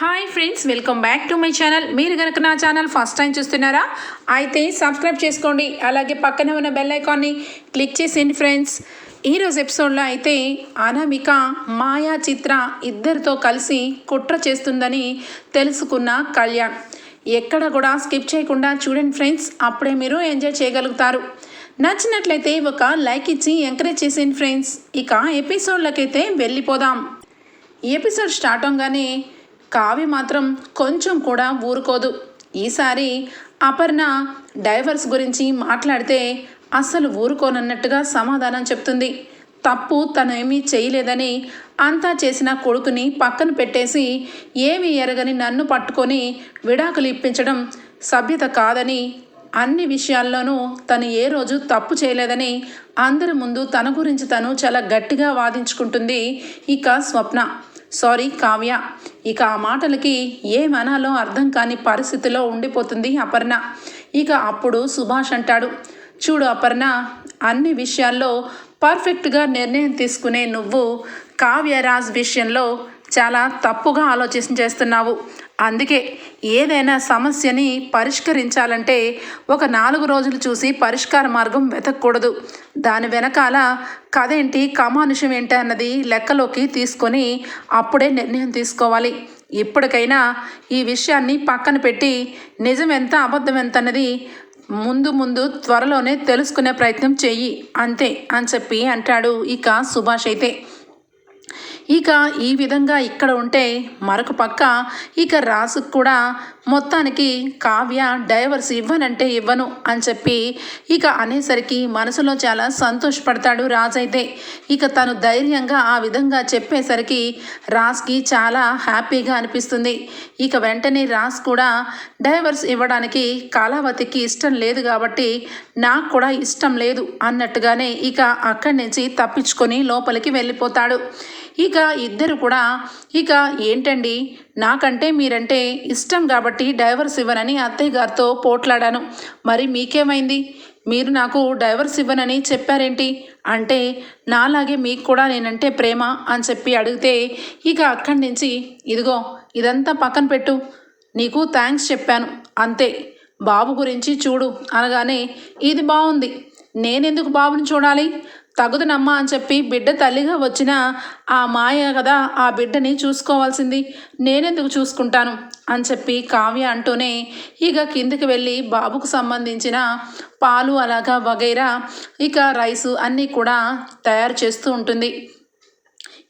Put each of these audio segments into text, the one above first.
Hi friends welcome back to my channel మీరు కనుక నా ఛానల్ ఫస్ట్ టైం చూస్తున్నారా అయితే సబ్స్క్రైబ్ చేసుకోండి. అలాగే పక్కనే ఉన్న బెల్ ఐకాన్ని క్లిక్ చేసేయండి ఫ్రెండ్స్ ఈరోజు ఎపిసోడ్లో అయితే అనామిక మాయా చిత్ర ఇద్దరితో కలిసి కుట్ర చేస్తుందని తెలుసుకున్న కళ్యాణ్. ఎక్కడ కూడా స్కిప్ చేయకుండా చూడండి ఫ్రెండ్స్ అప్పుడే మీరు ఎంజాయ్ చేయగలుగుతారు. నచ్చినట్లయితే ఒక లైక్ ఇచ్చి ఎంకరేజ్ చేసేయండి ఫ్రెండ్స్ ఇక ఎపిసోడ్లకైతే వెళ్ళిపోదాం. ఎపిసోడ్ స్టార్ట్ అవగానే కావ్య మాత్రం కొంచెం కూడా ఊరుకోదు. ఈసారి అపర్ణ డైవర్స్ గురించి మాట్లాడితే అస్సలు ఊరుకోనన్నట్టుగా సమాధానం చెప్తుంది. తప్పు తను ఏమీ చేయలేదని అంతా చేసిన కొడుకుని పక్కన పెట్టేసి ఏమీ ఎరగని నన్ను పట్టుకొని విడాకులు ఇప్పించడం సభ్యత కాదని అన్ని విషయాల్లోనూ తను ఏ రోజు తప్పు చేయలేదని అందరి ముందు తన గురించి తను చాలా గట్టిగా వాదించుకుంటుంది ఇక స్వప్న. సారీ కావ్య. ఇక ఆ మాటలకి ఏమనాలో అర్థం కాని పరిస్థితిలో ఉండిపోతుంది అపర్ణ. ఇక అప్పుడు సుభాష్ అంటాడు చూడు అపర్ణ అన్ని విషయాల్లో పర్ఫెక్ట్గా నిర్ణయం తీసుకునే నువ్వు కావ్యరాజ్ విషయంలో చాలా తప్పుగా ఆలోచన చేస్తున్నావు. అందుకే ఏదైనా సమస్యని పరిష్కరించాలంటే ఒక నాలుగు రోజులు చూసి పరిష్కార మార్గం వెతకూడదు దాని వెనకాల కథ ఏంటి కమానుషం ఏంటి అన్నది లెక్కలోకి తీసుకొని అప్పుడే నిర్ణయం తీసుకోవాలి. ఇప్పటికైనా ఈ విషయాన్ని పక్కన పెట్టి నిజం ఎంత అబద్ధం ఎంత అన్నది ముందు ముందు త్వరలోనే తెలుసుకునే ప్రయత్నం చెయ్యి అంతే అని చెప్పి అంటాడు ఇక సుభాష్ అయితే. ఇక ఈ విధంగా ఇక్కడ ఉంటే మరొక పక్క ఇక రాసుకు కూడా మొత్తానికి కావ్య డైవర్స్ ఇవ్వనంటే ఇవ్వను అని చెప్పి ఇక అనేసరికి మనసులో చాలా సంతోషపడతాడు రాజ్ అయితే ఇక తను ధైర్యంగా ఆ విధంగా చెప్పేసరికి రాజ్కి చాలా హ్యాపీగా అనిపిస్తుంది. ఇక వెంటనే రాజ్ కూడా డైవర్స్ ఇవ్వడానికి కాలావతికి ఇష్టం లేదు కాబట్టి నాకు కూడా ఇష్టం లేదు అన్నట్టుగానే ఇక అక్కడి నుంచి తప్పించుకొని లోపలికి వెళ్ళిపోతాడు. ఇక ఇద్దరు కూడా ఇక ఏంటండి? నాకంటే మీరంటే ఇష్టం కాబట్టి డైవర్స్ ఇవ్వనని అత్తయ్య గారితో పోట్లాడాను. మరి మీకేమైంది? మీరు నాకు డైవర్స్ ఇవ్వనని చెప్పారేంటి? అంటే నాలాగే మీకు కూడా నేనంటే ప్రేమ అని చెప్పి అడిగితే ఇక అక్కడి నుంచి ఇదిగో ఇదంతా పక్కన పెట్టు. నీకు థ్యాంక్స్ చెప్పాను. అంతే. బాబు గురించి చూడు అనగానే ఇది బాగుంది నేనెందుకు బాబుని చూడాలి? తగుదనమ్మా అని చెప్పి బిడ్డ తల్లిగా వచ్చిన ఆ మాయ కదా ఆ బిడ్డని చూసుకోవాల్సింది. నేనెందుకు చూసుకుంటాను? అని చెప్పి కావ్య అంటూనే ఇక కిందికి వెళ్ళి బాబుకు సంబంధించిన పాలు అలాగా వగైరా ఇక రైసు అన్నీ కూడా తయారు చేస్తూ ఉంటుంది.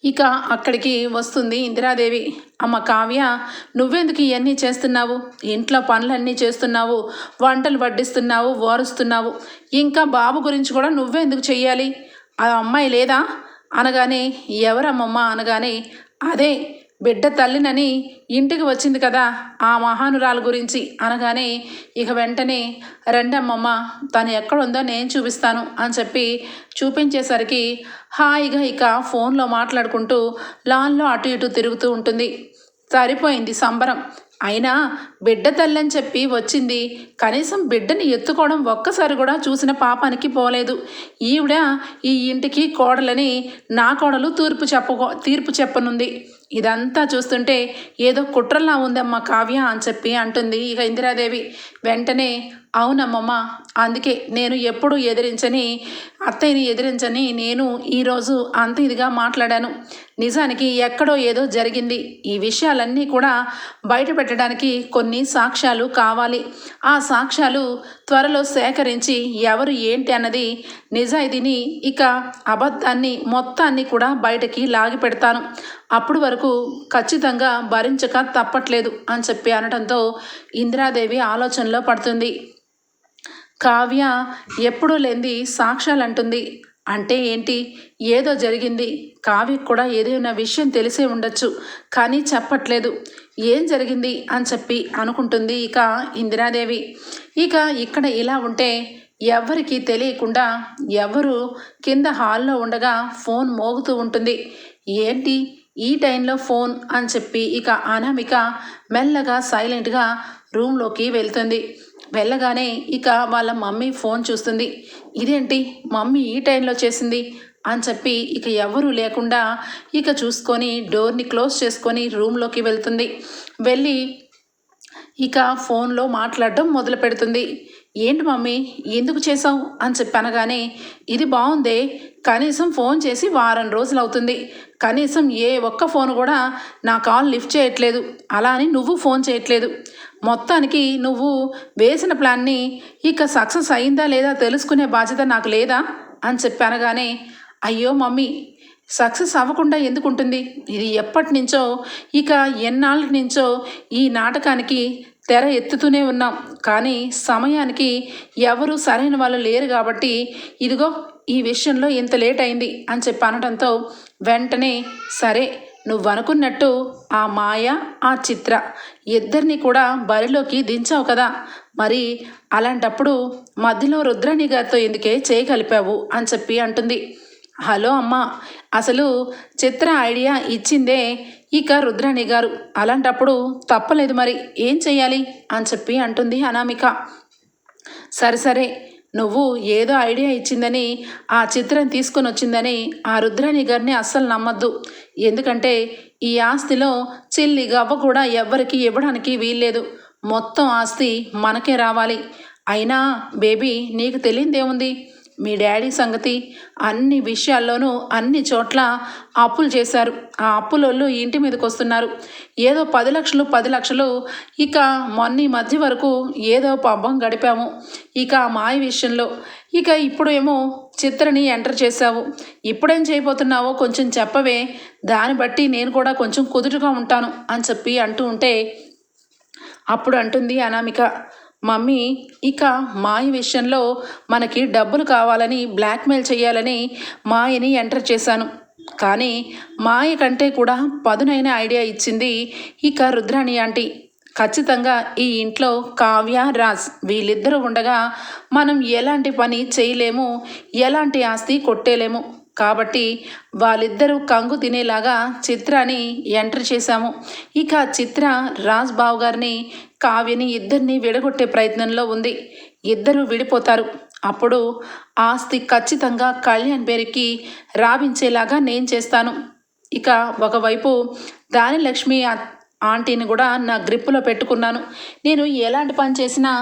ఇక అక్కడికి వస్తుంది ఇందిరాదేవి. అమ్మ కావ్య నువ్వెందుకు ఇవన్నీ చేస్తున్నావు? ఇంట్లో పనులన్నీ చేస్తున్నావు వంటలు వడ్డిస్తున్నావు ఓరుస్తున్నావు ఇంకా బాబు గురించి కూడా నువ్వెందుకు చెయ్యాలి? ఆ అమ్మాయి లేదా? అనగానే ఎవరమ్మమ్మ అనగానే అదే బిడ్డ తల్లినని ఇంటికి వచ్చింది కదా ఆ మహానురాలు గురించి అనగానే ఇక వెంటనే రెండమ్మమ్మ తను ఎక్కడుందో నేను చూపిస్తాను అని చెప్పి చూపించేసరికి హాయిగా ఇక ఫోన్లో మాట్లాడుకుంటూ లాన్లో అటు ఇటు తిరుగుతూ ఉంటుంది. సరిపోయింది సంబరం. అయినా బిడ్డ తల్లని చెప్పి వచ్చింది. కనీసం బిడ్డని ఎత్తుకోవడం ఒక్కసారి కూడా చూసిన పాపానికి పోలేదు. ఈవిడ ఈ ఇంటికి కోడలని నా కోడలు తూర్పు చెప్పుకో తీర్పు చెప్పనుంది. ఇదంతా చూస్తుంటే ఏదో కుట్రలా ఉందమ్మా కావ్య అని చెప్పి అంటుంది ఇక ఇందిరాదేవి. వెంటనే అవునమ్మమ్మ అందుకే నేను ఎప్పుడు ఎదిరించని అత్తయ్యని ఎదిరించని నేను ఈరోజు అంత ఇదిగా మాట్లాడాను. నిజానికి ఎక్కడో ఏదో జరిగింది. ఈ విషయాలన్నీ కూడా బయట పెట్టడానికి కొన్ని సాక్ష్యాలు కావాలి. ఆ సాక్ష్యాలు త్వరలో సేకరించి ఎవరు ఏంటి అన్నది నిజాయితీని ఇక అబద్ధాన్ని మొత్తాన్ని కూడా బయటకి లాగి పెడతాను. అప్పుడు వరకు ఖచ్చితంగా భరించక తప్పట్లేదు అని చెప్పి అనడంతో ఇందిరాదేవి ఆలోచనలో పడుతుంది. కావ్య ఎప్పుడూ లేనిది సాక్ష్యాలు అంటుంది అంటే ఏంటి? ఏదో జరిగింది. కావ్యకు కూడా ఏదైనా విషయం తెలిసే ఉండొచ్చు కానీ చెప్పట్లేదు. ఏం జరిగింది? అని చెప్పి అనుకుంటుంది ఇక ఇందిరాదేవి. ఇక ఇక్కడ ఇలా ఉంటే ఎవరికి తెలియకుండా ఎవరు కింద హాల్లో ఉండగా ఫోన్ మోగుతూ ఉంటుంది. ఏంటి? ఈ టైంలో ఫోన్ అని చెప్పి ఇక అనామిక మెల్లగా సైలెంట్గా రూమ్లోకి వెళ్తుంది. వెళ్ళగానే ఇక వాళ్ళ మమ్మీ ఫోన్ చూస్తుంది. ఇదేంటి? మమ్మీ ఈ టైంలో చేసింది? అని చెప్పి ఇక ఎవరూ లేకుండా ఇక చూసుకొని డోర్ని క్లోజ్ చేసుకొని రూమ్లోకి వెళ్తుంది. వెళ్ళి ఇక ఫోన్లో మాట్లాడడం మొదలు పెడుతుంది ఏంటి మమ్మీ? ఎందుకు చేసావు అని చెప్పి అనగానే ఇది బాగుందే. కనీసం ఫోన్ చేసి వారం రోజులు అవుతుంది కనీసం ఏ ఒక్క ఫోన్ కూడా నా కాల్ లిఫ్ట్ చేయట్లేదు. అలా అని నువ్వు ఫోన్ చేయట్లేదు. మొత్తానికి నువ్వు వేసిన ప్లాన్ని ఇక సక్సెస్ అయిందా లేదా తెలుసుకునే బాధ్యత నాకు లేదా? అని చెప్పి అనగానే అయ్యో మమ్మీ సక్సెస్ అవ్వకుండా ఎందుకు ఉంటుంది ఇది ఎప్పటి నుంచో ఇక ఎన్నాళ్ళ నుంచో ఈ నాటకానికి తెర ఎత్తుతూనే ఉన్నాం. కానీ సమయానికి ఎవరు సరైన వాళ్ళు లేరు కాబట్టి ఇదిగో ఈ విషయంలో ఇంత లేట్ అయింది అని చెప్పి అనడంతో వెంటనే సరే నువ్వు అనుకున్నట్టు ఆ మాయ ఆ చిత్ర ఇద్దరిని కూడా బరిలోకి దించావు కదా. మరి అలాంటప్పుడు మధ్యలో రుద్రాణి గారితో ఎందుకే చేయగలిపావు అని చెప్పి అంటుంది. హలో అమ్మ అసలు చిత్ర ఐడియా ఇచ్చిందే ఇక రుద్రాణి గారు అలాంటప్పుడు తప్పలేదు మరి ఏం చెయ్యాలి? అని చెప్పి అంటుంది అనామిక. సరే సరే నువ్వు ఏదో ఐడియా ఇచ్చిందని ఆ చిత్రం తీసుకొని వచ్చిందని ఆ రుద్రాణి గారిని అస్సలు నమ్మద్దు. ఎందుకంటే ఈ ఆస్తిలో చిల్లి గవ్వ కూడా ఎవ్వరికి ఇవ్వడానికి వీల్లేదు. మొత్తం ఆస్తి మనకే రావాలి. అయినా బేబీ నీకు తెలియదేముంది? మీ డాడీ సంగతి అన్ని విషయాల్లోనూ అన్ని చోట్ల అప్పులు చేశారు. ఆ అప్పులోళ్ళు ఇంటి మీదకి వస్తున్నారు. ఏదో పది లక్షలు పది లక్షలు ఇక మొన్న ఈ మధ్య వరకు ఏదో పబ్బం గడిపాము. ఇక ఆ మాయ విషయంలో. ఇక ఇప్పుడు ఏమో చిత్రని ఎంటర్ చేశావు. ఇప్పుడేం చేయబోతున్నావో కొంచెం చెప్పవే. దాన్ని బట్టి నేను కూడా కొంచెం కుదురుగా ఉంటాను అని చెప్పి అంటూ ఉంటే అప్పుడు అంటుంది అనామిక. మమ్మీ ఇక మాయ విషయంలో మనకి డబ్బులు కావాలని బ్లాక్మెయిల్ చేయాలని మాయని ఎంటర్ చేశాను. కానీ మాయ కంటే కూడా పదునైన ఐడియా ఇచ్చింది ఇక రుద్రాణి ఆంటీ. ఖచ్చితంగా ఈ ఇంట్లో కావ్య రాజ్ వీళ్ళిద్దరూ ఉండగా మనం ఎలాంటి పని చేయలేము ఎలాంటి ఆస్తి కొట్టేలేము. కాబట్టి వాళ్ళిద్దరూ కంగు తినేలాగా చిత్రాని ఎంటర్ చేశాము. ఇక చిత్ర రాజ్ బావు గారిని కావ్యని ఇద్దరిని విడగొట్టే ప్రయత్నంలో ఉంది. ఇద్దరు విడిపోతారు. అప్పుడు ఆస్తి ఖచ్చితంగా కళ్యాణ్ పేరుకి రావించేలాగా నేను చేస్తాను. ఇక ఒకవైపు దాని లక్ష్మి ఆంటీని కూడా నా గ్రిప్పులో పెట్టుకున్నాను. నేను ఎలాంటి పని చేసినా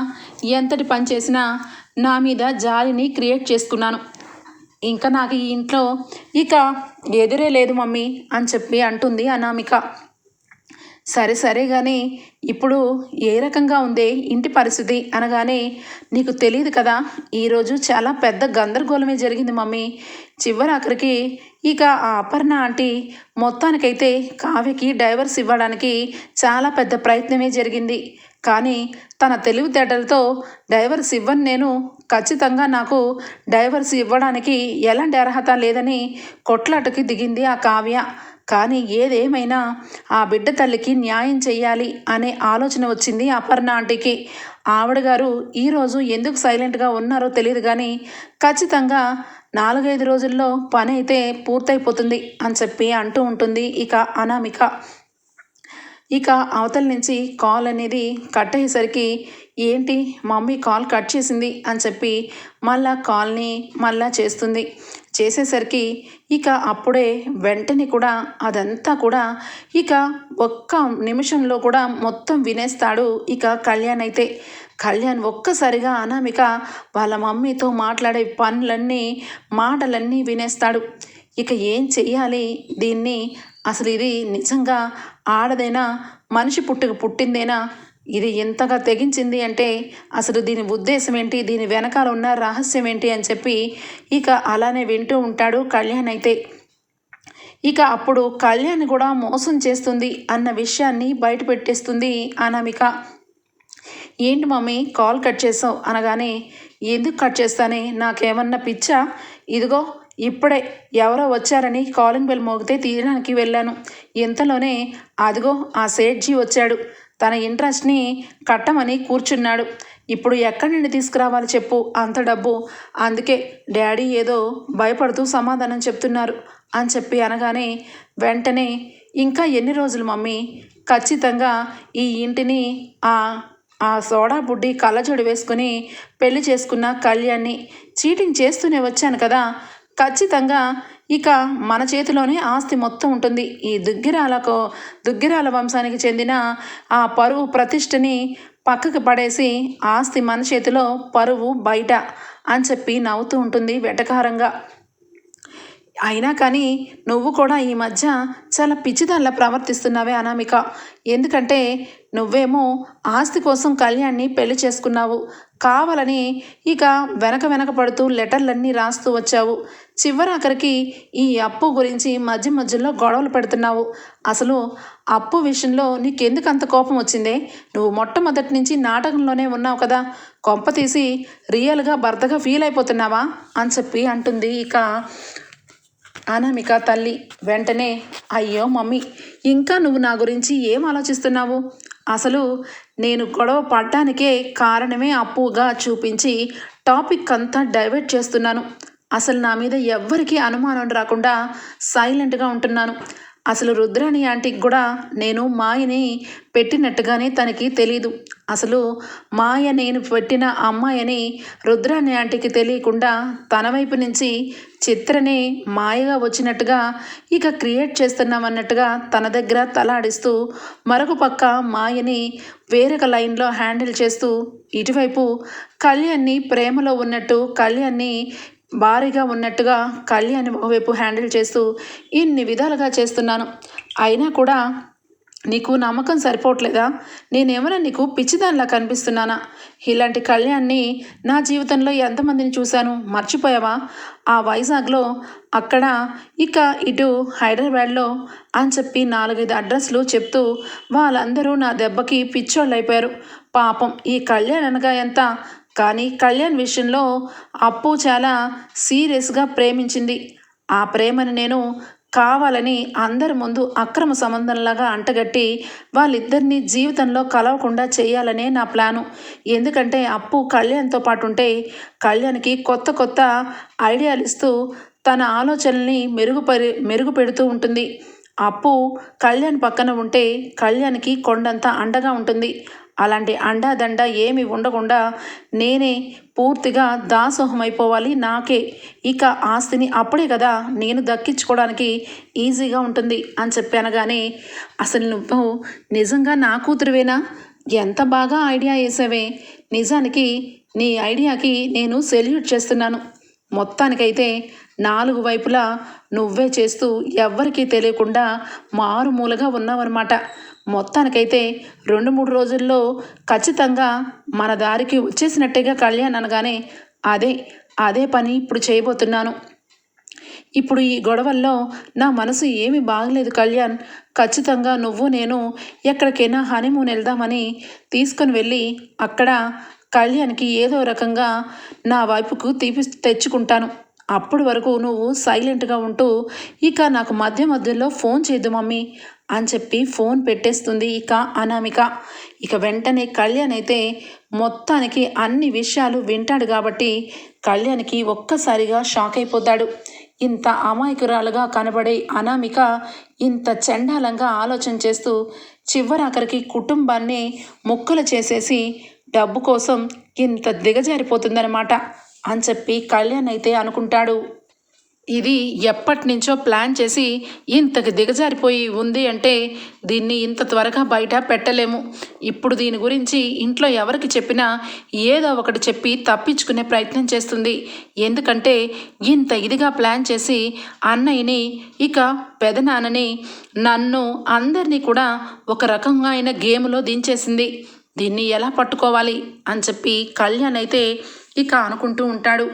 ఎంతటి పని చేసినా నా మీద జాలిని క్రియేట్ చేసుకున్నాను. ఇంకా నాకు ఈ ఇంట్లో ఇక ఎదురే లేదు మమ్మీ అని చెప్పి అంటుంది అనామిక. సరే సరే కానీ ఇప్పుడు ఏ రకంగా ఉందే ఇంటి పరిస్థితి అనగానే నీకు తెలియదు కదా ఈరోజు చాలా పెద్ద గందరగోళమే జరిగింది మమ్మీ. చివరి ఆఖరికి ఇక ఆ అపర్ణ ఆంటీ మొత్తానికైతే కావ్యకి డైవర్స్ ఇవ్వడానికి చాలా పెద్ద ప్రయత్నమే జరిగింది. కానీ తన తెలివితేటలతో డైవర్స్ ఇవ్వను నేను ఖచ్చితంగా నాకు డైవర్స్ ఇవ్వడానికి ఎలాంటి అర్హత లేదని కొట్లాటకి దిగింది ఆ కావ్య. కానీ ఏదేమైనా ఆ బిడ్డ తల్లికి న్యాయం చేయాలి అనే ఆలోచన వచ్చింది అపర్ణ ఆంటీకి. ఆవిడ గారు ఈరోజు ఎందుకు సైలెంట్గా ఉన్నారో తెలియదు కానీ ఖచ్చితంగా నాలుగైదు రోజుల్లో పని అయితే పూర్తయిపోతుంది అని చెప్పి అంటూ ఉంటుంది ఇక అనామిక. ఇక అవతల నుంచి కాల్ అనేది కట్ అయ్యేసరికి ఏంటి మమ్మీ కాల్ కట్ చేసింది అని చెప్పి మళ్ళా కాల్ని మళ్ళా చేస్తుంది. చేసేసరికి ఇక అప్పుడే వెంటనే కూడా అదంతా కూడా ఇక ఒక్క నిమిషంలో కూడా మొత్తం వినేస్తాడు ఇక కళ్యాణ్ అయితే. కళ్యాణ్ ఒక్కసారిగా అనామిక వాళ్ళ మమ్మీతో మాట్లాడే పనులన్నీ మాటలన్నీ వినేస్తాడు. ఇక ఏం చెయ్యాలి? దీన్ని అసలు ఇది నిజంగా ఆడదైనా? మనిషి పుట్టుక పుట్టిందేనా? ఇది ఎంతగా తెగించింది అంటే అసలు దీని ఉద్దేశం ఏంటి? దీని వెనకాల ఉన్న రహస్యం ఏంటి అని చెప్పి ఇక అలానే వింటూ ఉంటాడు కళ్యాణ్ అయితే. ఇక అప్పుడు కళ్యాణ్ కూడా మోసం చేస్తుంది అన్న విషయాన్ని బయట పెట్టేస్తుంది అనామిక. ఏంటి మమ్మీ కాల్ కట్ చేసావు అనగానే ఎందుకు కట్ చేస్తానే? నాకేమన్నా పిచ్చా? ఇదిగో ఇప్పుడే ఎవరో వచ్చారని కాలింగ్ బెల్ మోగితే తీయడానికి వెళ్ళాను. ఇంతలోనే అదిగో ఆ సేట్జీ వచ్చాడు. తన ఇంట్రెస్ట్ని కట్టమని కూర్చున్నాడు. ఇప్పుడు ఎక్కడి నుండి తీసుకురావాలి చెప్పు అంత డబ్బు. అందుకే డాడీ ఏదో భయపడుతూ సమాధానం చెప్తున్నారు అని చెప్పి అనగానే వెంటనే ఇంకా ఎన్ని రోజులు మమ్మీ? ఖచ్చితంగా ఈ ఇంటిని ఆ ఆ సోడా బుడ్డి కళ్ళజోడు వేసుకుని పెళ్ళి చేసుకున్న కళ్యాణ్ని చీటింగ్ చేస్తూనే వచ్చాను కదా. ఖచ్చితంగా ఇక మన చేతిలోనే ఆస్తి మొత్తం ఉంటుంది. ఈ దుగ్గిరాలకు దుగ్గిరాల వంశానికి చెందిన ఆ పరువు ప్రతిష్టని పక్కకు పడేసి ఆస్తి మన చేతిలో పరువు బయట అని చెప్పి నవ్వుతూ ఉంటుంది వెటకారంగా. అయినా కానీ నువ్వు కూడా ఈ మధ్య చాలా పిచ్చిదానిలా ప్రవర్తిస్తున్నావే అనామిక. ఎందుకంటే నువ్వేమో ఆస్తి కోసం కళ్యాణ్ని పెళ్ళి చేసుకున్నావు. కావాలని ఇక వెనక వెనక పడుతూ లెటర్లన్నీ రాస్తూ వచ్చావు. చివరాఖరికి ఈ అప్పు గురించి మధ్య మధ్యలో గొడవలు పెడుతున్నావు. అసలు అప్పు విషయంలో నీకెందుకు అంత కోపం వచ్చిందే? నువ్వు మొట్టమొదటి నుంచి నాటకంలోనే ఉన్నావు కదా. కొంప తీసి రియల్గా భర్తగా ఫీల్ అయిపోతున్నావా? అని చెప్పి అంటుంది ఇక అనామిక తల్లి. వెంటనే అయ్యో మమ్మీ ఇంకా నువ్వు నా గురించి ఏం ఆలోచిస్తున్నావు? అసలు నేను గొడవ పడ్డానికే కారణమే అప్పుగా చూపించి టాపిక్ అంతా డైవర్ట్ చేస్తున్నాను. అసలు నా మీద ఎవ్వరికీ అనుమానం రాకుండా సైలెంట్గా ఉంటున్నాను. అసలు రుద్రాణి ఆంటీకి కూడా నేను మాయని పెట్టినట్టుగానే తనకి తెలీదు. అసలు మాయ నేను పెట్టిన అమ్మాయని రుద్రాణి ఆంటీకి తెలియకుండా తన వైపు నుంచి చిత్రనే మాయగా వచ్చినట్టుగా ఇక క్రియేట్ చేస్తున్నామన్నట్టుగా తన దగ్గర తలాడిస్తూ మరొక పక్క మాయని వేరొక లైన్లో హ్యాండిల్ చేస్తూ ఇటువైపు కళ్యాణ్ని ప్రేమలో ఉన్నట్టు కళ్యాణ్ని భారీగా ఉన్నట్టుగా కళ్యాణ్ ఒకవైపు హ్యాండిల్ చేస్తూ ఇన్ని విధాలుగా చేస్తున్నాను. అయినా కూడా నీకు నమ్మకం సరిపోవట్లేదా? నేనేమైనా నీకు పిచ్చిదానిలా కనిపిస్తున్నానా? ఇలాంటి కళ్యాణ్ని నా జీవితంలో ఎంతమందిని చూశాను? మర్చిపోయావా? ఆ వైజాగ్లో అక్కడ ఇక ఇటు హైదరాబాద్లో అని చెప్పి నాలుగైదు అడ్రస్లు చెప్తూ వాళ్ళందరూ నా దెబ్బకి పిచ్చోళ్ళు అయిపోయారు పాపం ఈ కళ్యాణ్ అనగా ఎంత కానీ కళ్యాణ్ విషయంలో అప్పు చాలా సీరియస్గా ప్రేమించింది. ఆ ప్రేమను నేను కావాలని అందరి ముందు అక్రమ సంబంధంలాగా అంటగట్టి వాళ్ళిద్దరినీ జీవితంలో కలవకుండా చేయాలనే నా ప్లాను. ఎందుకంటే అప్పు కళ్యాణ్తో పాటు ఉంటే కళ్యాణ్కి కొత్త కొత్త ఐడియాలు ఇస్తూ తన ఆలోచనల్ని మెరుగుపరి మెరుగుపెడుతూ ఉంటుంది. అప్పు కళ్యాణ్ పక్కన ఉంటే కళ్యాణ్కి కొండంత అండగా ఉంటుంది. అలాంటి అండాదండ ఏమి ఉండకుండా నేనే పూర్తిగా దాసోహమైపోవాలి. నాకే ఇక ఆస్తిని అప్పుడే కదా నేను దక్కించుకోవడానికి ఈజీగా ఉంటుంది అని చెప్పాను కానీ అసలు నువ్వు నిజంగా నా కూతురువేనా? ఎంత బాగా ఐడియా వేసావే. నిజానికి నీ ఐడియాకి నేను సెల్యూట్ చేస్తున్నాను. మొత్తానికైతే నాలుగు వైపులా నువ్వే చేస్తూ ఎవ్వరికీ తెలియకుండా మారుమూలగా ఉన్నావన్నమాట. మొత్తానికైతే రెండు మూడు రోజుల్లో ఖచ్చితంగా మన దారికి వచ్చేసినట్టేగా కళ్యాణ్ అనగానే అదే అదే పని ఇప్పుడు చేయబోతున్నాను. ఇప్పుడు ఈ గొడవల్లో నా మనసు ఏమీ బాగలేదు కళ్యాణ్. ఖచ్చితంగా నువ్వు నేను ఎక్కడికైనా హనీమూన్ వెళ్దామని తీసుకొని వెళ్ళి అక్కడ కళ్యాణ్కి ఏదో రకంగా నా వైపుకు తీపి తెచ్చుకుంటాను. అప్పటి వరకు నువ్వు సైలెంట్గా ఉంటూ ఇక నాకు మధ్య మధ్యలో ఫోన్ చేయదు మమ్మీ అని చెప్పి ఫోన్ పెట్టేస్తుంది ఇక అనామిక. ఇక వెంటనే కళ్యాణ్ అయితే మొత్తానికి అన్ని విషయాలు వింటాడు కాబట్టి కళ్యాణ్కి ఒక్కసారిగా షాక్ అయిపోతాడు. ఇంత అమాయకురాలుగా కనబడే అనామిక ఇంత చండాలంగా ఆలోచన చేస్తూ చివరాఖరికి కుటుంబాన్ని ముక్కలు చేసేసి డబ్బు కోసం ఇంత దిగజారిపోతుందన్నమాట. అని చెప్పి కళ్యాణ్ అయితే అనుకుంటాడు. ఇది ఎప్పటి నుంచో ప్లాన్ చేసి ఇంతకు దిగజారిపోయి ఉంది అంటే దీన్ని ఇంత త్వరగా బయట పెట్టలేము. ఇప్పుడు దీని గురించి ఇంట్లో ఎవరికి చెప్పినా ఏదో ఒకటి చెప్పి తప్పించుకునే ప్రయత్నం చేస్తుంది. ఎందుకంటే ఇంత ఇదిగా ప్లాన్ చేసి అన్నయ్యని ఇక పెదనాన్నని నన్ను అందరినీ కూడా ఒక రకంగా అయిన గేమ్లో దించేసింది. దీన్ని ఎలా పట్టుకోవాలి? అని చెప్పి కళ్యాణ్ అయితే ఇక అనుకుంటూ ఉంటాడు.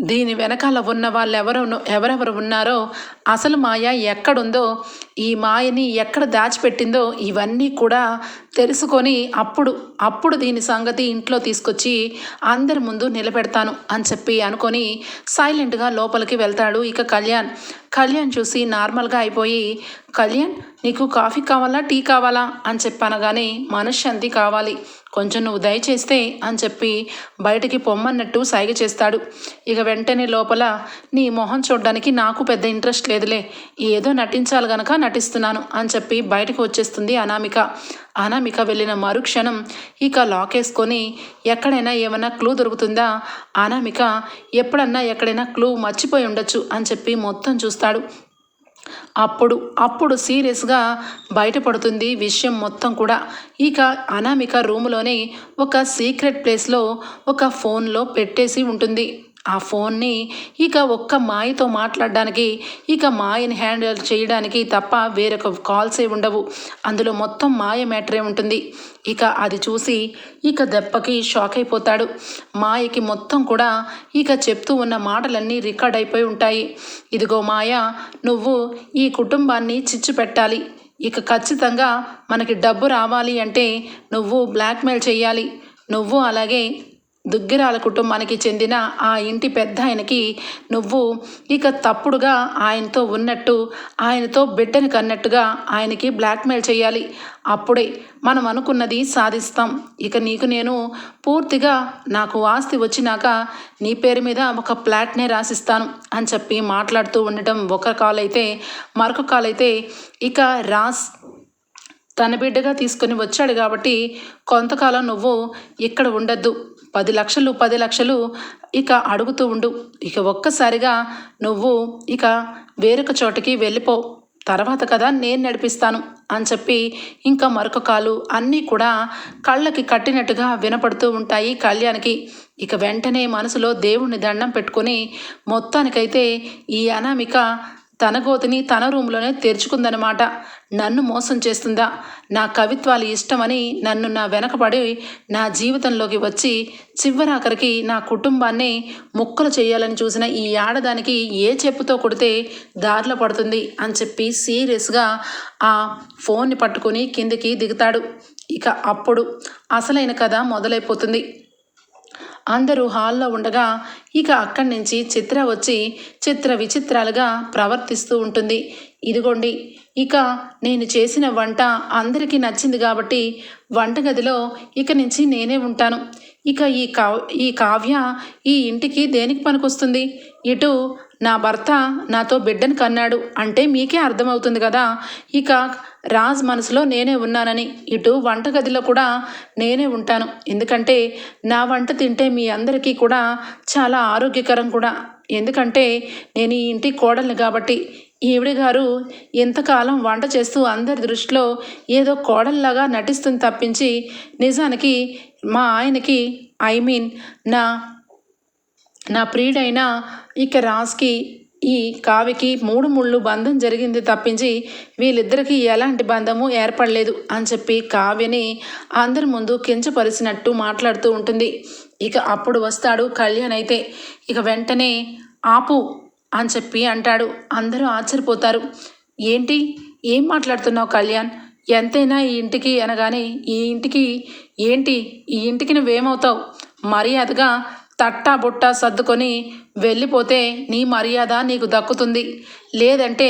దీని వెనకాల ఉన్న వాళ్ళు ఎవరు ఎవరెవరు ఉన్నారో అసలు మాయ ఎక్కడుందో ఈ మాయని ఎక్కడ దాచిపెట్టిందో ఇవన్నీ కూడా తెలుసుకొని అప్పుడు అప్పుడు దీని సంగతి ఇంట్లో తీసుకొచ్చి అందరి ముందు నిలబెడతాను అని చెప్పి అనుకొని సైలెంట్గా లోపలికి వెళ్తాడు ఇక కళ్యాణ్. కళ్యాణ్ చూసి నార్మల్గా అయిపోయి కళ్యాణ్ నీకు కాఫీ కావాలా? టీ కావాలా? అని చెప్పనగానే మనశ్శాంతి కావాలి. కొంచెం నువ్వు దయచేస్తే అని చెప్పి బయటికి పొమ్మన్నట్టు సైగ చేస్తాడు. ఇక వెంటనే లోపల నీ మొహం చూడడానికి నాకు పెద్ద ఇంట్రెస్ట్ లేదులే ఏదో నటించాలి గనక నటిస్తున్నాను అని చెప్పి బయటకు వచ్చేస్తుంది అనామిక. అనామిక వెళ్ళిన మరుక్షణం ఇక లాక్ వేసుకొని ఎక్కడైనా ఏమైనా క్లూ దొరుకుతుందా? అనామిక ఎప్పుడన్నా ఎక్కడైనా క్లూ మర్చిపోయి ఉండొచ్చు అని చెప్పి మొత్తం చూస్తాడు. అప్పుడు అప్పుడు సీరియస్గా బయటపడుతుంది విషయం మొత్తం కూడా. ఇక అనామిక రూములోనే ఒక సీక్రెట్ ప్లేస్లో ఒక ఫోన్లో పెట్టేసి ఉంటుంది. ఆ ఫోన్ని ఇక ఒక్క మాయతో మాట్లాడడానికి ఇక మాయని హ్యాండిల్ చేయడానికి తప్ప వేరొక కాల్సే ఉండవు. అందులో మొత్తం మాయ మ్యాటరే ఉంటుంది. ఇక అది చూసి ఇక దెబ్బకి షాక్ అయిపోతాడు మాయకి మొత్తం కూడా ఇక చెప్తూ ఉన్న మాటలన్నీ రికార్డ్ అయిపోయి ఉంటాయి. ఇదిగో మాయ నువ్వు ఈ కుటుంబాన్ని చిచ్చు పెట్టాలి ఇక ఖచ్చితంగా మనకి డబ్బు రావాలి అంటే నువ్వు బ్లాక్మెయిల్ చేయాలి నువ్వు అలాగే దుగ్గిరాల కుటుంబానికి చెందిన ఆ ఇంటి పెద్ద ఆయనకి నువ్వు ఇక తప్పుడుగా ఆయనతో ఉన్నట్టు ఆయనతో బిడ్డని కన్నట్టుగా ఆయనకి బ్లాక్మెయిల్ చేయాలి అప్పుడే మనం అనుకున్నది సాధిస్తాం. ఇక నీకు నేను పూర్తిగా నాకు ఆస్తి వచ్చినాక నీ పేరు మీద ఒక ప్లాట్నే రాసిస్తాను అని చెప్పి మాట్లాడుతూ ఉండటం ఒక కాల్ అయితే మరొక కాల్ అయితే ఇక రాస్ తన బిడ్డగా తీసుకొని వచ్చాడు కాబట్టి కొంతకాలం నువ్వు ఇక్కడ ఉండద్దు. పది లక్షలు పది లక్షలు ఇక అడుగుతూ ఉండు. ఇక ఒక్కసారిగా నువ్వు ఇక వేరొక చోటకి వెళ్ళిపో. తర్వాత కదా నేను నడిపిస్తాను అని చెప్పి ఇంకా మరొక కాలు అన్నీ కూడా కళ్ళకి కట్టినట్టుగా వినపడుతూ ఉంటాయి కళ్యాణ్కి. ఇక వెంటనే మనసులో దేవుణ్ణి దండం పెట్టుకొని మొత్తానికైతే ఈ అనామిక తన గోతిని తన రూమ్లోనే తెరుచుకుందనమాట. నన్ను మోసం చేస్తుందా? నా కవిత్వాలు ఇష్టమని నన్ను నా వెనకపడి నా జీవితంలోకి వచ్చి చివరాఖరికి నా కుటుంబాన్ని ముక్కలు చేయాలని చూసిన ఈ ఆడదానికి ఏ చెప్పుతో కొడితే దారిలో పడుతుంది అని చెప్పి సీరియస్గా ఆ ఫోన్ని పట్టుకొని కిందికి దిగుతాడు. ఇక అప్పుడు అసలైన కథ మొదలైపోతుంది. అందరూ హాల్లో ఉండగా ఇక అక్కడి నుంచి చిత్ర వచ్చి చిత్ర విచిత్రాలుగా ప్రవర్తిస్తూ ఉంటుంది. ఇదిగోండి ఇక నేను చేసిన వంట అందరికీ నచ్చింది కాబట్టి వంటగదిలో ఇక నుంచి నేనే ఉంటాను. ఇక ఈ కా ఈ కావ్య ఈ ఇంటికి దేనికి పనికొస్తుంది? ఇటు నా భర్త నాతో బిడ్డను కన్నాడు అంటే మీకే అర్థమవుతుంది కదా. ఇక రాజ్ మనసులో నేనే ఉన్నానని ఇటు వంటగదిలో కూడా నేనే ఉంటాను. ఎందుకంటే నా వంట తింటే మీ అందరికీ కూడా చాలా ఆరోగ్యకరం కూడా. ఎందుకంటే నేను ఈ ఇంటి కోడల్ని కాబట్టి. ఈవిడ గారు ఎంతకాలం వంట చేస్తూ అందరి దృష్టిలో ఏదో కోడల్లాగా నటిస్తుంది తప్పించి నిజానికి మా ఆయనకి ఐ మీన్ నా నా ప్రియుడైన ఇక రాజ్కి ఈ కావికి మూడు ముళ్ళు బంధం జరిగింది తప్పించి వీళ్ళిద్దరికీ ఎలాంటి బంధము ఏర్పడలేదు అని చెప్పి కావ్యని అందరి ముందు కించపరిచినట్టు మాట్లాడుతూ ఉంటుంది. ఇక అప్పుడు వస్తాడు కళ్యాణ్ అయితే. ఇక వెంటనే ఆపు అని చెప్పి అంటాడు. అందరూ ఆశ్చర్యపోతారు. ఏంటి? ఏం మాట్లాడుతున్నావు కళ్యాణ్? ఎంతైనా ఈ ఇంటికి అనగానే ఈ ఇంటికి ఏంటి? ఈ ఇంటికి నువ్వేమవుతావు? మర్యాదగా తట్టా బుట్ట సర్దుకొని వెళ్ళిపోతే నీ మర్యాద నీకు దక్కుతుంది. లేదంటే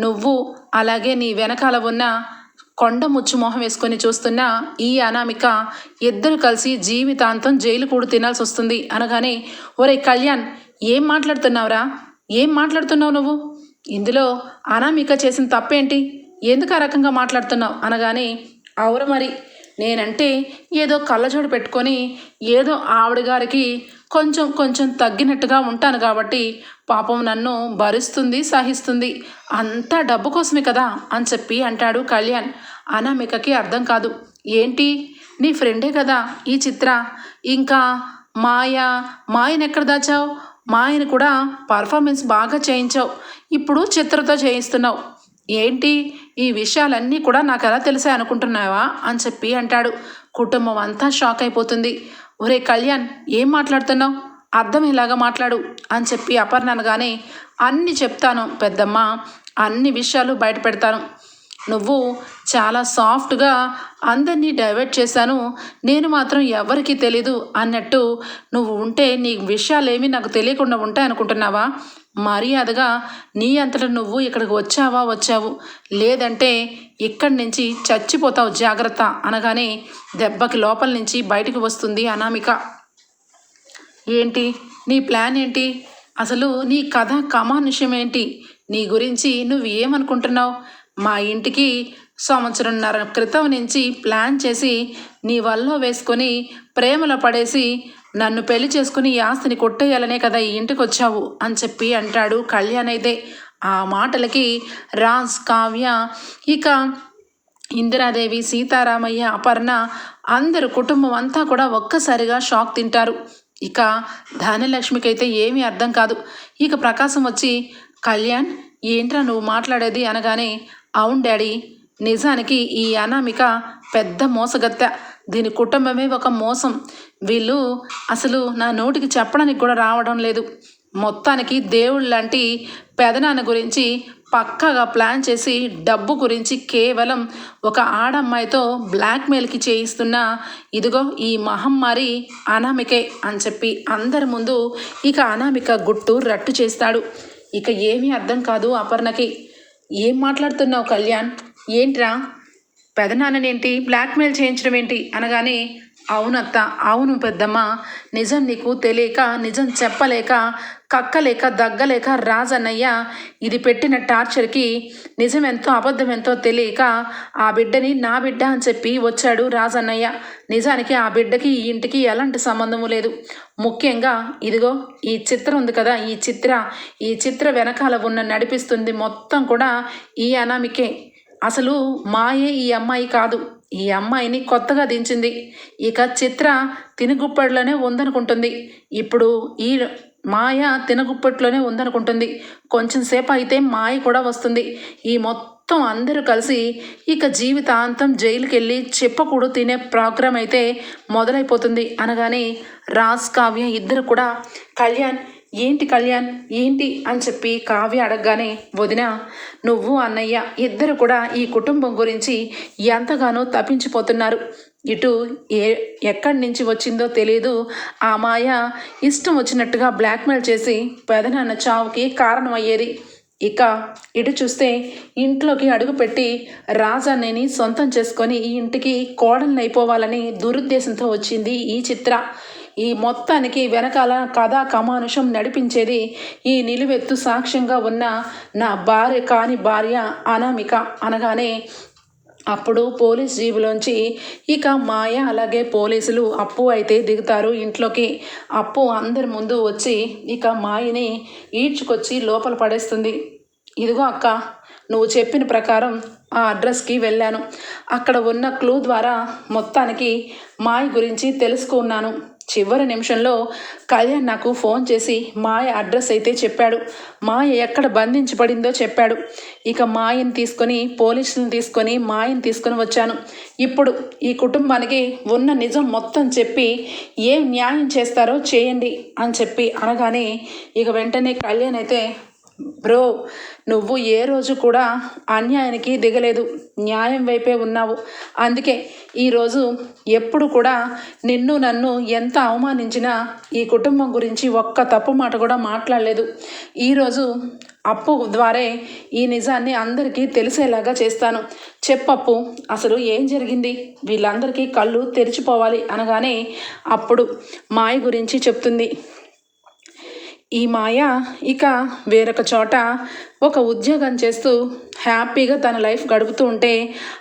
నువ్వు అలాగే నీ వెనకాల ఉన్న కొండ ముచ్చు మొహం వేసుకొని చూస్తున్న ఈ అనామిక ఇద్దరు కలిసి జీవితాంతం జైలు కూడు తినాల్సి వస్తుంది అనగానే ఒరే కళ్యాణ్ ఏం మాట్లాడుతున్నావురా? ఏం మాట్లాడుతున్నావు నువ్వు? ఇందులో అనామిక చేసిన తప్పేంటి? ఎందుకు ఆ రకంగా మాట్లాడుతున్నావు? అనగానే అవురు మరి నేనంటే ఏదో కళ్ళజోడు పెట్టుకొని ఏదో ఆవిడ గారికి కొంచెం కొంచెం తగ్గినట్టుగా ఉంటాను కాబట్టి పాపం నన్ను భరిస్తుంది సహిస్తుంది. అంతా డబ్బు కోసమే కదా అని చెప్పి అంటాడు కళ్యాణ్. అనామికకి అర్థం కాదు. ఏంటి? నీ ఫ్రెండే కదా ఈ చిత్ర. ఇంకా మాయ మాయను ఎక్కడ దాచావు? మాయను కూడా పర్ఫార్మెన్స్ బాగా చేయించావు. ఇప్పుడు చిత్రతో చేయిస్తున్నావు. ఏంటి? ఈ విషయాలన్నీ కూడా నాకు ఎలా తెలిసాయి అనుకుంటున్నావా అని చెప్పి అంటాడు. కుటుంబం అంతా షాక్ అయిపోతుంది. ఒరే కళ్యాణ్ ఏం మాట్లాడుతున్నావు? అర్థమయ్యేలాగా మాట్లాడు అని చెప్పి అపర్ణనగానే అన్ని చెప్తాను పెద్దమ్మ. అన్ని విషయాలు బయట పెడతాను. నువ్వు చాలా సాఫ్ట్గా అందరినీ డైవర్ట్ చేశాను. నేను మాత్రం ఎవరికీ తెలీదు అన్నట్టు నువ్వు ఉంటే నీ విషయాలేమీ నాకు తెలియకుండా ఉంటాయి అనుకుంటున్నావా మర్యాదగా నీ అంతట నువ్వు ఇక్కడికి వచ్చావా వచ్చావు? లేదంటే ఇక్కడి నుంచి చచ్చిపోతావు జాగ్రత్త అనగానే దెబ్బకి లోపల నుంచి బయటికి వస్తుంది అనామిక. ఏంటి? నీ ప్లాన్ ఏంటి? అసలు నీ కథ కమానుష్యం ఏంటి? నీ గురించి నువ్వు ఏమనుకుంటున్నావు? మా ఇంటికి సంవత్సరంన్నర క్రితం నుంచి ప్లాన్ చేసి నీ వల్ల వేసుకొని ప్రేమలో పడేసి నన్ను పెళ్ళి చేసుకుని ఈ ఆస్తిని కొట్టేయాలనే కదా ఈ ఇంటికి వచ్చావు అని చెప్పి అంటాడు కళ్యాణ్ అయితే. ఆ మాటలకి రాజ్ కావ్య ఇక ఇందిరాదేవి సీతారామయ్య అపర్ణ అందరు కుటుంబం అంతా కూడా ఒక్కసారిగా షాక్ తింటారు. ఇక ధాన్యలక్ష్మికి అయితే ఏమీ అర్థం కాదు. ఇక ప్రకాశం వచ్చి కళ్యాణ్ ఏంట్రా నువ్వు మాట్లాడేది? అనగానే అవును డాడీ నిజానికి ఈ అనామిక పెద్ద మోసగత్త. దీని కుటుంబమే ఒక మోసం. వీళ్ళు అసలు నా నోటికి చెప్పడానికి కూడా రావడం లేదు. మొత్తానికి దేవుళ్ళ లాంటి పెదనాన్న గురించి పక్కాగా ప్లాన్ చేసి డబ్బు గురించి కేవలం ఒక ఆడమ్మాయితో బ్లాక్మెయిల్కి చేయిస్తున్న ఇదిగో ఈ మహమ్మారి అనామికే అని చెప్పి అందరి ముందు ఇక అనామిక గుట్టు రట్టు చేస్తాడు. ఇక ఏమీ అర్థం కాదు అపర్ణకి. ఏం మాట్లాడుతున్నావు కళ్యాణ్? ఏంట్రా? పెదనాన్ననేంటి? బ్లాక్మెయిల్ చేయించడం ఏంటి? అనగానే అవునత్త అవును పెద్దమ్మ. నిజం నీకు తెలియక నిజం చెప్పలేక కక్కలేక దగ్గలేక రాజన్నయ్య ఇది పెట్టిన టార్చర్కి నిజం ఎంతో అబద్ధం ఎంతో తెలియక ఆ బిడ్డని నా బిడ్డ అని చెప్పి వచ్చాడు రాజన్నయ్య. నిజానికి ఆ బిడ్డకి ఈ ఇంటికి ఎలాంటి సంబంధము లేదు. ముఖ్యంగా ఇదిగో ఈ చిత్రం ఉంది కదా ఈ చిత్ర. ఈ చిత్ర వెనకాల ఉన్న నడిపిస్తుంది మొత్తం కూడా ఈ అనామికే. అసలు మాయే ఈ అమ్మాయి కాదు. ఈ అమ్మాయిని కొత్తగా దించింది. ఇక చిత్ర తినుగుప్పట్లోనే ఉందనుకుంటుంది. ఇప్పుడు ఈ మాయ తినగుప్పట్లోనే ఉందనుకుంటుంది. కొంచెం సేపు అయితే మాయ కూడా వస్తుంది. ఈ మొత్తం అందరూ కలిసి ఇక జీవితాంతం జైలుకి వెళ్ళి చెప్పకూడదు తినే ప్రోగ్రాం అయితే మొదలైపోతుంది అనగానే రాజ్ కావ్య ఇద్దరు కూడా కళ్యాణ్ ఏంటి కళ్యాణ్? ఏంటి? అని చెప్పి కావ్య అడగగానే వదిన నువ్వు అన్నయ్య ఇద్దరు కూడా ఈ కుటుంబం గురించి ఎంతగానో తప్పించిపోతున్నారు ఇటు ఏ ఎక్కడి నుంచి వచ్చిందో తెలియదు ఆ మాయ ఇష్టం వచ్చినట్టుగా బ్లాక్మెయిల్ చేసి పెదనాన్న చావుకి కారణమయ్యేది. ఇక ఇటు చూస్తే ఇంట్లోకి అడుగుపెట్టి రాజాన్నని సొంతం చేసుకొని ఈ ఇంటికి కోడల్ని అయిపోవాలని దురుద్దేశంతో వచ్చింది ఈ చిత్ర. ఈ మొత్తానికి వెనకాల కథా కమానుషం నడిపించేది ఈ నిలువెత్తు సాక్ష్యంగా ఉన్న నా భార్య కాని భార్య అనామిక అనగానే అప్పుడు పోలీస్ జీబులోంచి ఇక మాయ అలాగే పోలీసులు అప్పు అయితే దిగుతారు ఇంట్లోకి. అప్పు అందరి ముందు వచ్చి ఇక మాయని ఈడ్చుకొచ్చి లోపల పడేస్తుంది. ఇదిగో అక్క నువ్వు చెప్పిన ప్రకారం ఆ అడ్రస్కి వెళ్ళాను. అక్కడ ఉన్న క్లూ ద్వారా మొత్తానికి మాయ గురించి తెలుసుకున్నాను. చివరి నిమిషంలో కళ్యాణ్ నాకు ఫోన్ చేసి మాయ అడ్రస్ అయితే చెప్పాడు. మాయ ఎక్కడ బంధించబడిందో చెప్పాడు. ఇక మాయని తీసుకొని పోలీసులను తీసుకొని మాయని తీసుకొని వచ్చాను. ఇప్పుడు ఈ కుటుంబానికి ఉన్న నిజం మొత్తం చెప్పి ఏం న్యాయం చేస్తారో చేయండి అని చెప్పి అనగానే ఇక వెంటనే కళ్యాణ్ అయితే బ్రో నువ్వు ఏ రోజు కూడా అన్యాయానికి దిగలేదు. న్యాయం వైపే ఉన్నావు. అందుకే ఈరోజు ఎప్పుడు కూడా నిన్ను నన్ను ఎంత అవమానించినా ఈ కుటుంబం గురించి ఒక్క తప్పు మాట కూడా మాట్లాడలేదు. ఈరోజు అప్పు ద్వారే ఈ నిజాన్ని అందరికీ తెలిసేలాగా చేస్తాను. చెప్పప్పు అసలు ఏం జరిగింది? వీళ్ళందరికీ కళ్ళు తెరిచిపోవాలి అనగానే అప్పుడు మాయ గురించి చెప్తుంది. ఈ మాయ ఇక వేరొక చోట ఒక ఉద్యోగం చేస్తూ హ్యాపీగా తన లైఫ్ గడుపుతూ ఉంటే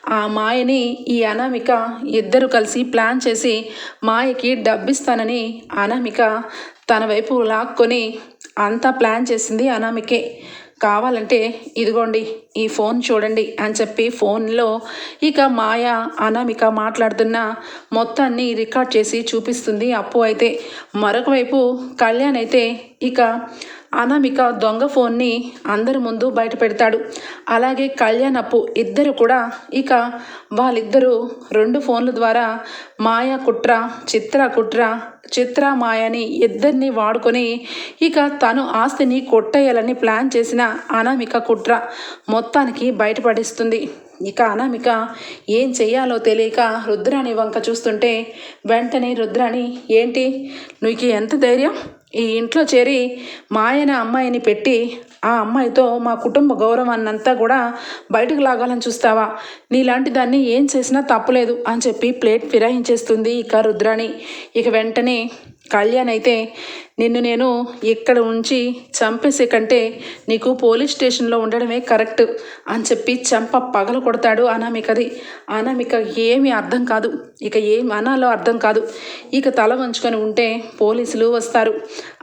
ఆ మాయని ఈ అనామిక ఇద్దరు కలిసి ప్లాన్ చేసి మాయకి డబ్బిస్తానని అనామిక తన వైపు లాక్కొని అంతా ప్లాన్ చేసింది అనామికే. కావాలంటే ఇదిగోండి ఈ ఫోన్ చూడండి అని చెప్పి ఫోన్లో ఇక మాయ అనామిక మాట్లాడుతున్న మొత్తాన్ని రికార్డ్ చేసి చూపిస్తుంది. అప్పు అయితే మరొక వైపు కళ్యాణ్ అయితే ఇక అనామిక దొంగ ఫోన్ని అందరి ముందు బయట పెడతాడు. అలాగే కళ్యాణ్ అప్పు ఇద్దరు కూడా ఇక వాళ్ళిద్దరూ రెండు ఫోన్ల ద్వారా మాయా కుట్ర చిత్ర కుట్ర చిత్ర మాయని ఇద్దరిని వాడుకొని ఇక తను ఆస్తిని కొట్టేయాలని ప్లాన్ చేసిన అనామిక కుట్ర మొత్తానికి బయటపడిస్తుంది. ఇక అనామిక ఏం చెయ్యాలో తెలియక రుద్రాణి వంక చూస్తుంటే వెంటనే రుద్రాణి ఏంటి? నీకు ఎంత ధైర్యం? ఈ ఇంట్లో చేరి మాయన అమ్మాయిని పెట్టి ఆ అమ్మాయితో మా కుటుంబ గౌరవాన్నంతా కూడా బయటకు లాగాలని చూస్తావా? నీలాంటి దాన్ని ఏం చేసినా తప్పులేదు అని చెప్పి ప్లేట్ ఫిరాయించేస్తుంది ఇక రుద్రాణి. ఇక వెంటనే కళ్యాణ్ అయితే నిన్ను నేను ఇక్కడ ఉంచి చంపేసే కంటే నీకు పోలీస్ స్టేషన్లో ఉండడమే కరెక్ట్ అని చెప్పి చంప పగలు కొడతాడు అనామికది. అనామిక ఏమీ అర్థం కాదు. ఇక ఏం అనాలో అర్థం కాదు. ఇక తల వంచుకొని ఉంటే పోలీసులు వస్తారు.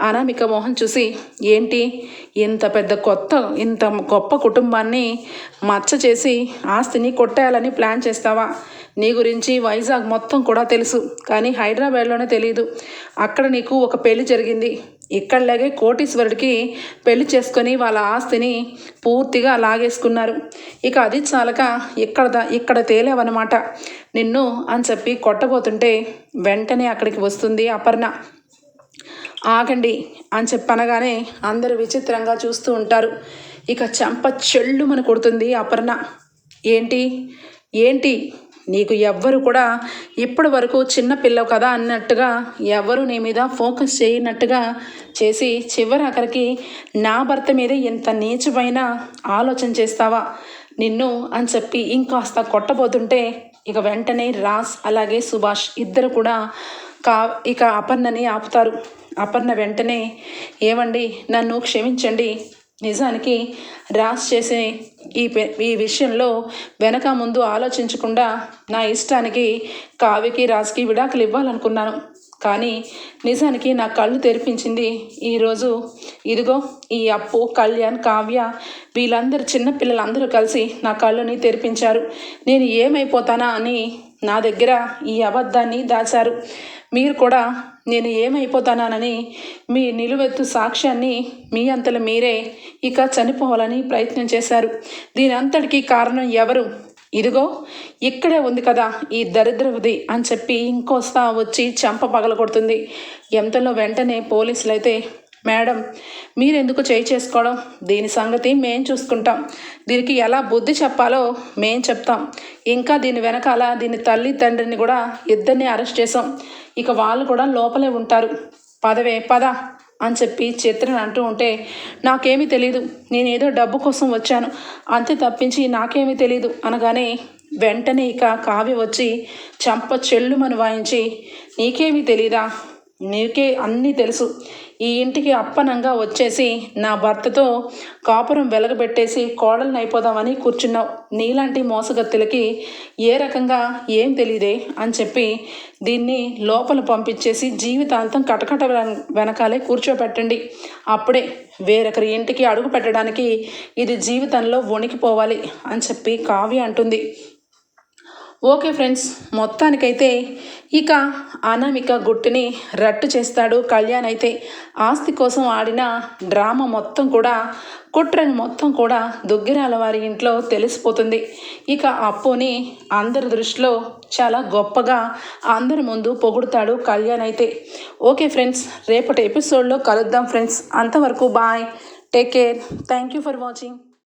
అనామిక మొహం చూసి ఏంటి? ఇంత పెద్ద కొత్త ఇంత గొప్ప కుటుంబాన్ని మచ్చ చేసి ఆస్తిని కొట్టేయాలని ప్లాన్ చేస్తావా? నీ గురించి వైజాగ్ మొత్తం కూడా తెలుసు కానీ హైదరాబాద్లోనే తెలియదు అక్కడ నీకు ఒక పెళ్ళి జరిగింది. ఇక్కడలాగే కోటీశ్వరుడికి పెళ్ళి చేసుకొని వాళ్ళ ఆస్తిని పూర్తిగా లాగేసుకున్నారు. ఇక అది చాలక ఇక్కడ ఇక్కడ తేలేవన్నమాట. నిన్ను అని చెప్పి కొట్టబోతుంటే వెంటనే అక్కడికి వస్తుంది అపర్ణ. ఆగండి అని చెప్పనగానే అందరూ విచిత్రంగా చూస్తూ ఉంటారు. ఇక చెంప చెల్లుమని కొడుతుంది అపర్ణ. ఏంటి? ఏంటి? నీకు ఎవ్వరు కూడా ఇప్పటి వరకు చిన్న పిల్లవు కదా అన్నట్టుగా ఎవరు నీ మీద ఫోకస్ చేయనట్టుగా చేసి చివరి ఆఖరికి నా భర్త మీద ఇంత నీచమైన ఆలోచన చేస్తావా? నిన్ను అని చెప్పి ఇంకాస్త కొట్టబోతుంటే ఇక వెంటనే రాస్ అలాగే సుభాష్ ఇద్దరు కూడా కా ఇక అపర్ణని ఆపుతారు. అపర్ణ వెంటనే ఏమండి? నన్ను క్షమించండి. నిజానికి రాస్ చేసే ఈ ఈ విషయంలో వెనక ముందు ఆలోచించకుండా నా ఇష్టానికి కావ్యకి రాజ్కి విడాకులు ఇవ్వాలనుకున్నాను. కానీ నిజానికి నా కళ్ళు తెరిపించింది ఈరోజు ఇదిగో ఈ అప్పు కళ్యాణ్ కావ్య వీళ్ళందరూ చిన్నపిల్లలందరూ కలిసి నా కళ్ళుని తెరిపించారు. నేను ఏమైపోతానా అని నా దగ్గర ఈ అబద్ధాన్ని దాచారు. మీరు కూడా నేను ఏమైపోతానానని మీ నిలువెత్తు సాక్ష్యాన్ని మీ అంతలో మీరే ఇక చనిపోవాలని ప్రయత్నం చేశారు. దీని అంతటికీ కారణం ఎవరు? ఇదిగో ఇక్కడే ఉంది కదా ఈ దరిద్రవది అని చెప్పి ఇంకోస్తా వచ్చి చెంప పగలగొడుతుంది. ఎంతలో వెంటనే పోలీసులు అయితే మేడం మీరెందుకు చేయి చేసుకోవడం? దీని సంగతి మేం చూసుకుంటాం. దీనికి ఎలా బుద్ధి చెప్పాలో మేం చెప్తాం. ఇంకా దీని వెనకాల దీని తల్లి తండ్రిని కూడా ఇద్దరిని అరెస్ట్ చేసాం ఇక వాళ్ళు కూడా లోపలే ఉంటారు. పదవే పద అని చెప్పి చిత్రని అంటూ ఉంటే నాకేమీ తెలియదు నేనేదో డబ్బు కోసం వచ్చాను. అంతే తప్పించి నాకేమీ తెలియదు అనగానే వెంటనే ఇక కావ్య వచ్చి చంప చెల్లుమని వాయించి నీకేమీ తెలీదా? నీకే అన్నీ తెలుసు. ఈ ఇంటికి అప్పనంగా వచ్చేసి నా భర్తతో కాపురం వెలగబెట్టేసి కోడలను అయిపోదామని కూర్చున్నావు. నీలాంటి మోసగత్తులకి ఏ రకంగా ఏం తెలియదే అని చెప్పి దీన్ని లోపల పంపించేసి జీవితాంతం కటకట వెనకాలే కూర్చోపెట్టండి అప్పుడే వేరొకరి ఇంటికి అడుగు పెట్టడానికి ఇది జీవితంలో వణికిపోవాలి అని చెప్పి కావ్య అంటుంది. ఓకే ఫ్రెండ్స్ మొత్తానికైతే ఇక అనామిక గుట్టుని రట్టు చేస్తాడు కళ్యాణ్ అయితే. ఆస్తి కోసం ఆడిన డ్రామా మొత్తం కూడా కుట్రని మొత్తం కూడా దుగ్గిరాల వారి ఇంట్లో తెలిసిపోతుంది. ఇక అప్పుని అందరి దృష్టిలో చాలా గొప్పగా అందరి ముందు పొగుడుతాడు కళ్యాణ్ అయితే. ఓకే ఫ్రెండ్స్ రేపటి ఎపిసోడ్లో కలుద్దాం ఫ్రెండ్స్. అంతవరకు bye take care thank you for watching.